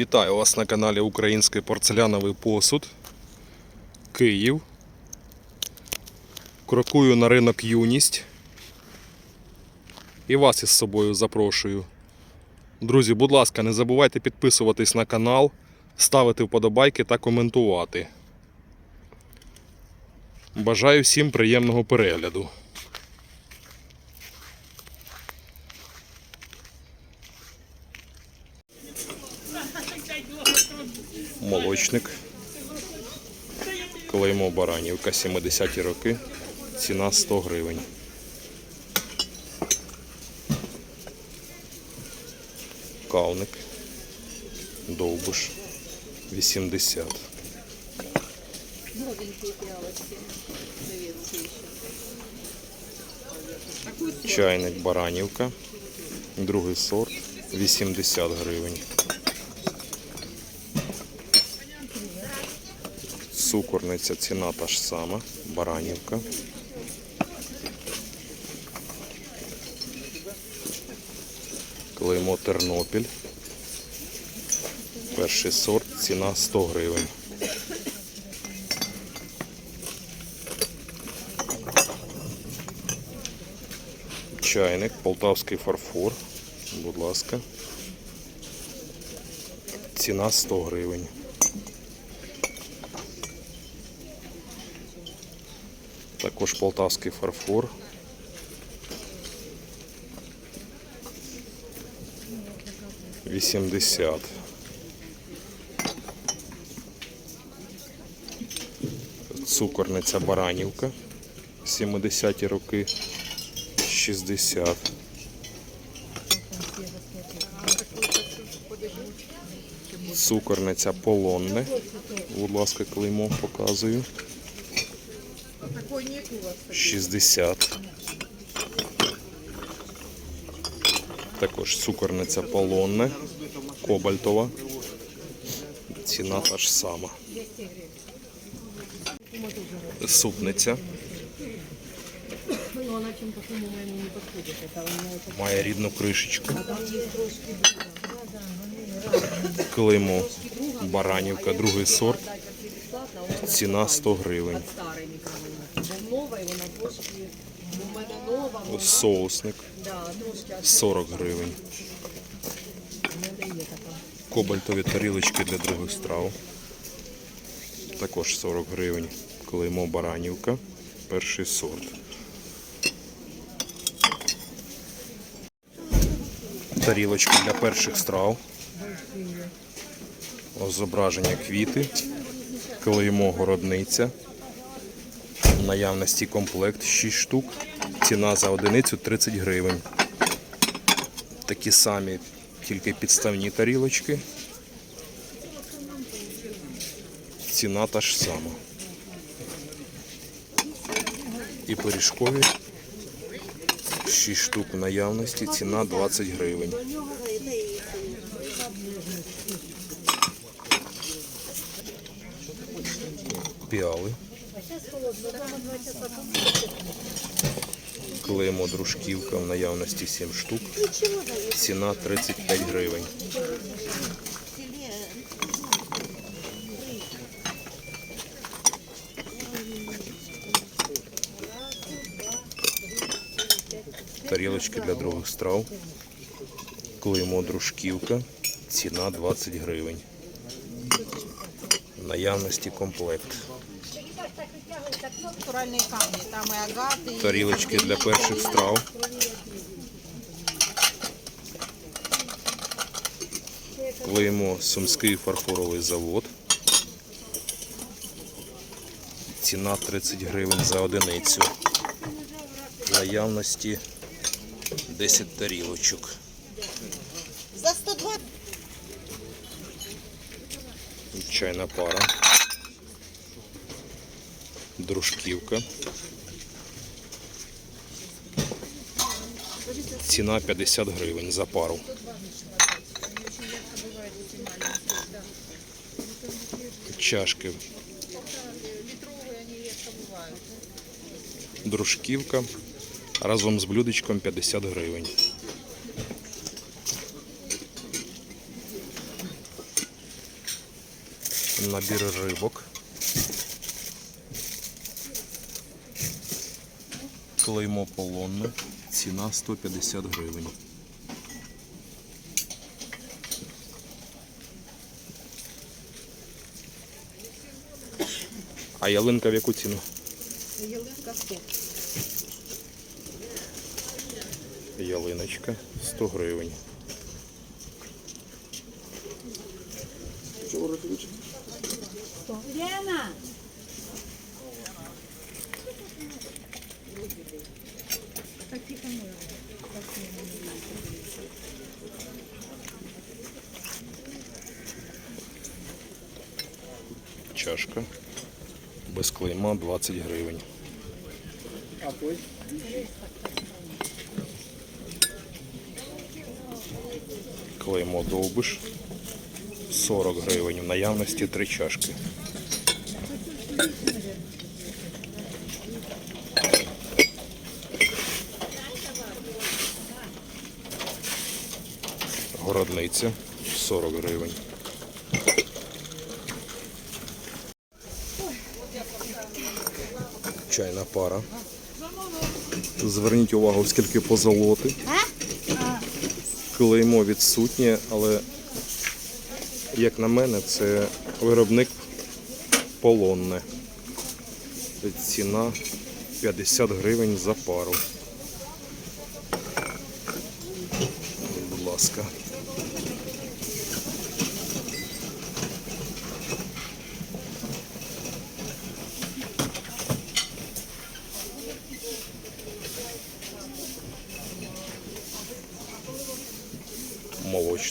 Вітаю вас на каналі Український порцеляновий посуд. Київ. Крокую на ринок Юність. І вас із собою запрошую. Друзі, будь ласка, не забувайте підписуватись на канал, ставити вподобайки та коментувати. Бажаю всім приємного перегляду. Молочник. Клеймо Баранівка, 70-ті роки. Ціна 100 гривень. Кавник. Довбуш. 80. Новенькие пиалочки. Советские еще. Чайник Баранівка. Другий сорт. 80 гривень. Цукорниця ціна та ж сама. Баранівка. Клеймо Тернопіль. Перший сорт, ціна 100 гривень. Чайник, полтавський фарфор. Будь ласка. Ціна 100 гривень. Також полтавський фарфор. Вісімдесят. Цукорниця Баранівка. 70-ті роки. 60. Цукорниця полонне. Будь ласка, клеймо показую. 60. Також цукорниця полонне. Кобальтова. Ціна та ж сама. Супниця. Має рідну кришечку. Клеймо. Баранівка, другий сорт. Ціна 100 гривень. старий мікрофон. Бо нова, і вона трошки, у мене нова, вона, Соусник да, трошки аж 40 гривень. Кобальтові тарілочки для других страв. Також 40 гривень. Клеймо Баранівка. Перший сорт. Тарілочки для перших страв. Зображення квіти. Клеймо городниця. Наявності комплект 6 штук. Ціна за одиницю 30 гривень. Такі самі, тільки підставні тарілочки. Ціна та ж сама. І пиріжкові 6 штук в наявності, ціна 20 гривень. Піали. Клеймо дружківка в наявності 7 штук. Ціна 35 гривень. Тарілочки для других страв. Клеймо дружківка. Ціна 20 гривень. В наявності комплект. Натуральные камни. Там и агаты, и Тарілочки для перших страв. Клеймо Сумський фарфоровий завод. Ціна 30 гривень за одиницю. Наявності 10 тарілочок. за 120 Чайна пара. Дружківка. Ціна 50 гривень за пару. Чашки. Дружківка. Разом з блюдечком 50 гривень. Набір рибок. Клеймо полонне. Ціна 150 гривень. А ялинка в яку ціну? Ялинка 100. Ялиночка 100 гривень. Чашка. Без клейма 20 гривень. Клеймо довбиш 40 гривень. В наявності три чашки. Городниця 40 гривень. Чайна пара. Зверніть увагу, скільки позолоти. Клеймо відсутнє, але, як на мене, це виробник полонне. Ціна 50 гривень за пару. Будь ласка.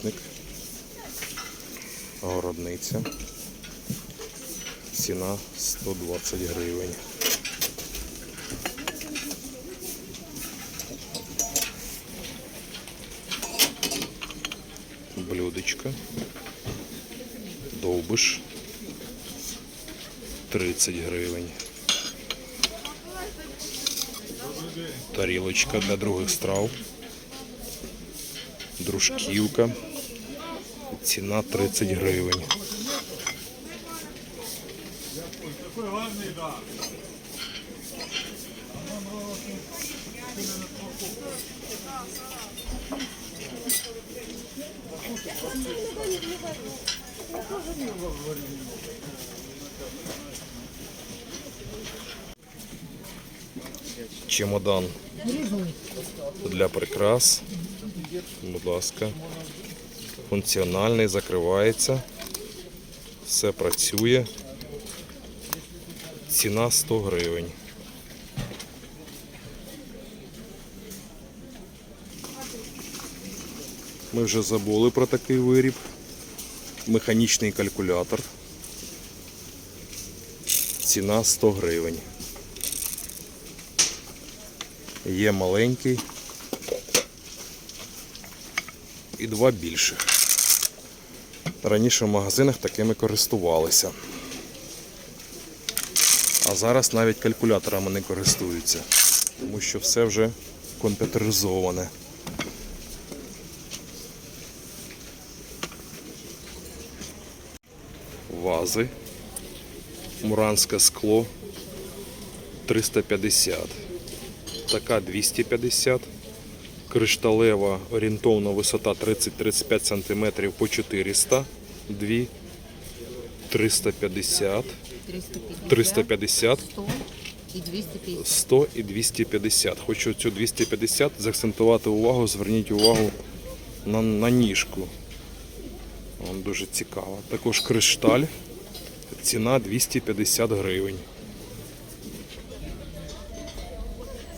Молочник, городниця. Ціна 120 гривень. Блюдечко. Довбиш. 30 гривень. Тарілочка для других страв. Дружківка. Ціна 30 гривень. Чемодан для прикрас. Будь ласка. Функціональний, закривається. Все працює. Ціна 100 гривень. Ми вже забули про такий виріб. Механічний калькулятор. Ціна 100 гривень. Є маленький і два більших. Раніше в магазинах такими користувалися. А зараз навіть калькуляторами не користуються, тому що все вже комп'ютеризоване. Вази. Муранське скло 350. Така 250 кришталева орієнтовна висота 30-35 см по 400, дві 350, 350, 350, 100 і 250. 100 і 250. Хочу цю 250 заакцентувати увагу, зверніть увагу на, на ніжку. Вон дуже цікаво. Також кришталь. Ціна 250 гривень.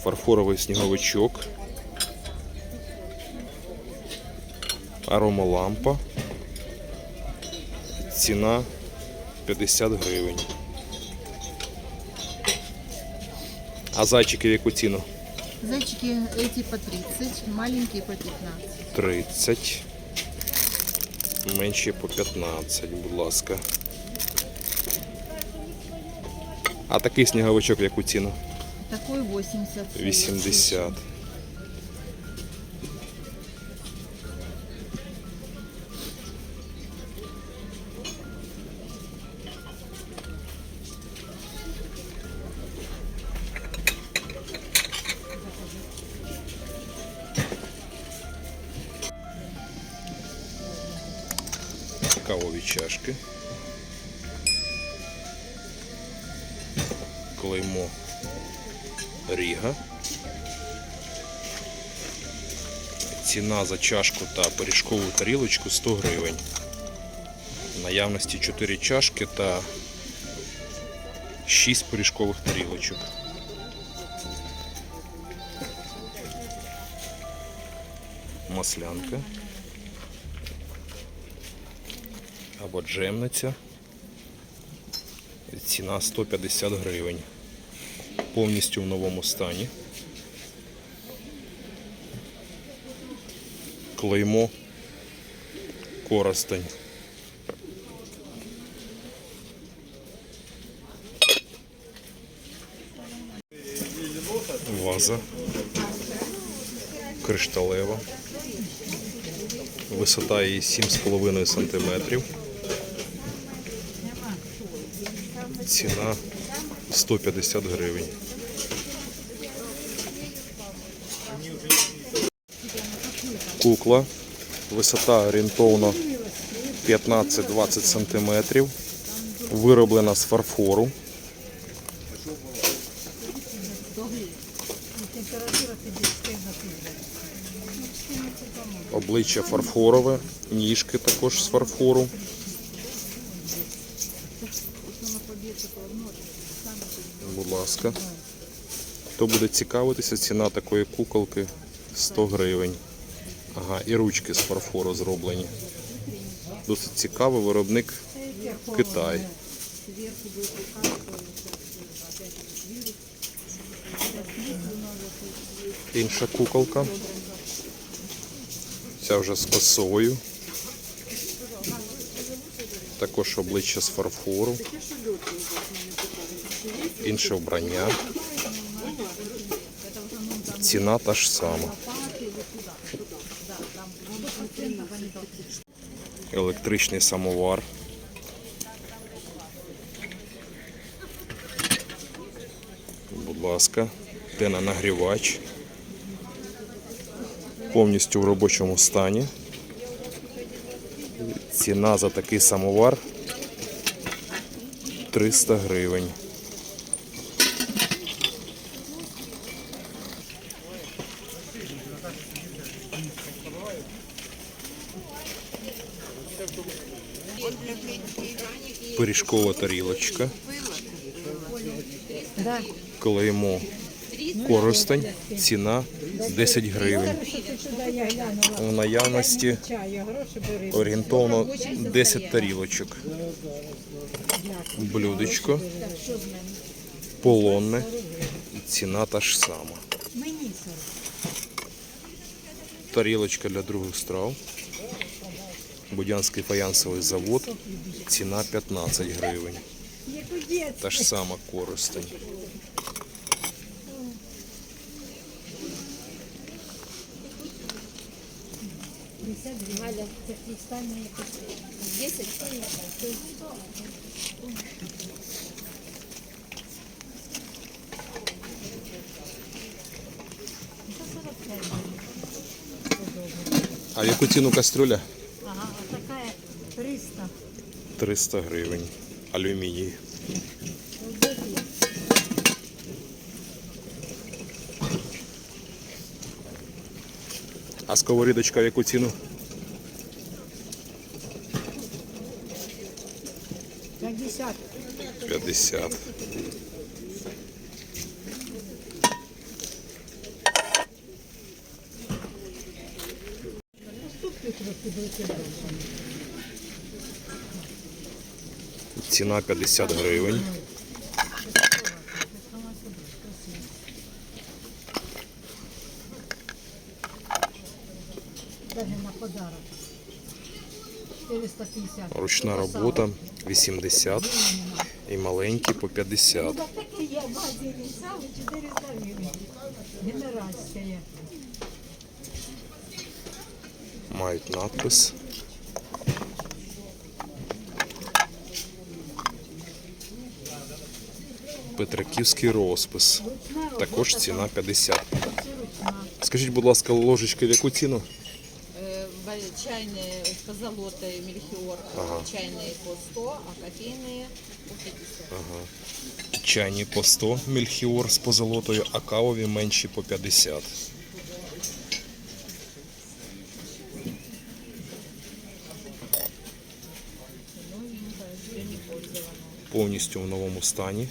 Фарфоровий сніговичок. Аромалампа. Ціна 50 гривень. А зайчики в яку ціну? Зайчики эти по 30, маленькие по 15. 30. Менші по 15, будь ласка. А такий сніговичок в яку ціну? Такой 80. 80. Дві чашки. Клеймо Ріга. Ціна за чашку та пиріжкову тарілочку 100 гривень. Наявності 4 чашки та 6 пиріжкових тарілочок. Маслянка. Або джемниця. Ціна 150 гривень. Повністю в новому стані. Клеймо Коростень. Ваза. Кришталева. Висота її 7,5 см. Ціна 150 гривень. Кукла. Висота орієнтовно 15-20 см. Вироблена з фарфору. Обличчя фарфорове, ніжки також з фарфору. Будь ласка. Хто буде цікавитися, ціна такої куколки 100 гривень. Ага, і ручки з фарфору зроблені. Досить цікавий виробник Китай. Інша куколка. Ця вже з косою. Також обличчя з фарфору. Інше вбрання. Ціна та ж сама. Електричний самовар. Будь ласка, нагрівач. Повністю в робочому стані. Ціна за такий самовар 300 гривень. Пиріжкова тарілочка. Клеймо Коростень. Ціна 10 гривень. У наявності орієнтовно 10 тарілочок. Блюдечко. Полонне. Ціна та ж сама. Тарілочка для других страв. Будянський фаянсовий завод. Ціна 15 гривень. Та ж сама користень. Галя, такие стальные 10 А яку ціну кастрюля? Ага, а такая 300. 300 гривень. Алюміній. А сковорідочка в яку ціну? 50. 50. Ціна 50 гривень. Даже на подарок. 450. Ручна робота 80 і маленькі по 50. Так таке є, в магазині сало 400 гривень. Генеральське. Мають надпис. Петриківський розпис. Також ціна 50. Скажіть, будь ласка, ложечки в яку ціну? Э, чайные позолотой мельхиор Ага. чайные по 100, а кофейные по 50. Ага. Чайні по 100 мельхіор з позолотою, а кавові менші по 50. Новенькая, еще не пользована. Повністю в новому стані.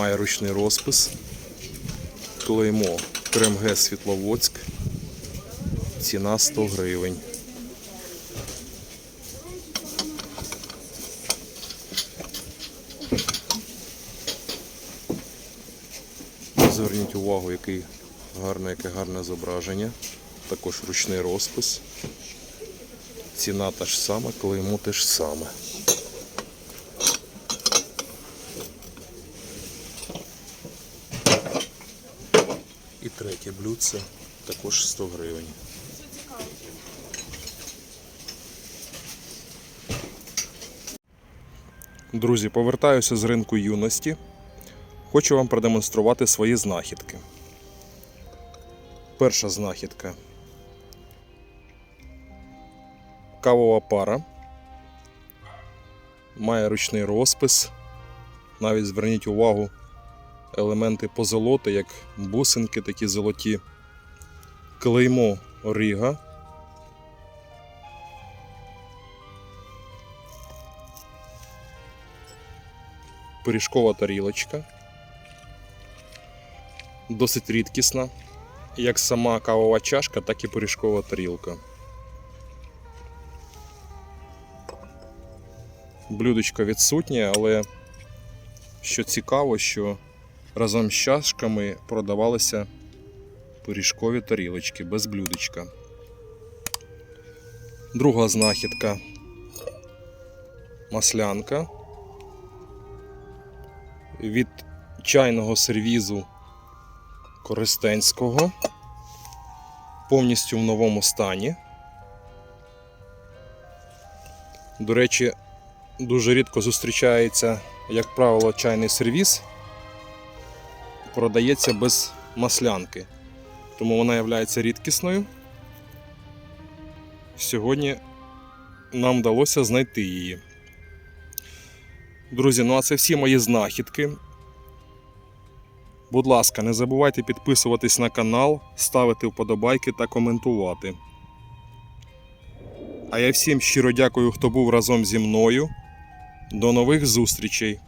Має ручний розпис. Клеймо Кремге Світловодськ. Ціна 100 гривень. Зверніть увагу, який гарне, яке гарне зображення. Також ручний розпис. Ціна та ж сама, клеймо те ж саме. Третє блюдце також 100 гривень. Друзі, повертаюся з ринку юності. Хочу вам продемонструвати свої знахідки. Перша знахідка. Кавова пара. Має ручний розпис. Навіть зверніть увагу елементи позолоти, як бусинки такі золоті. Клеймо Ріга. Пиріжкова тарілочка. Досить рідкісна. Як сама кавова чашка, так і пиріжкова тарілка. Блюдечко відсутнє, але що цікаво, що разом з чашками продавалися пиріжкові тарілочки без блюдечка. Друга знахідка маслянка від чайного сервізу Користенського. Повністю в новому стані. До речі, дуже рідко зустрічається, як правило, чайний сервіз. Продається без маслянки. Тому вона є рідкісною. Сьогодні нам вдалося знайти її. Друзі, ну а це всі мої знахідки. Будь ласка, не забувайте підписуватись на канал, ставити вподобайки та коментувати. А я всім щиро дякую, хто був разом зі мною. До нових зустрічей!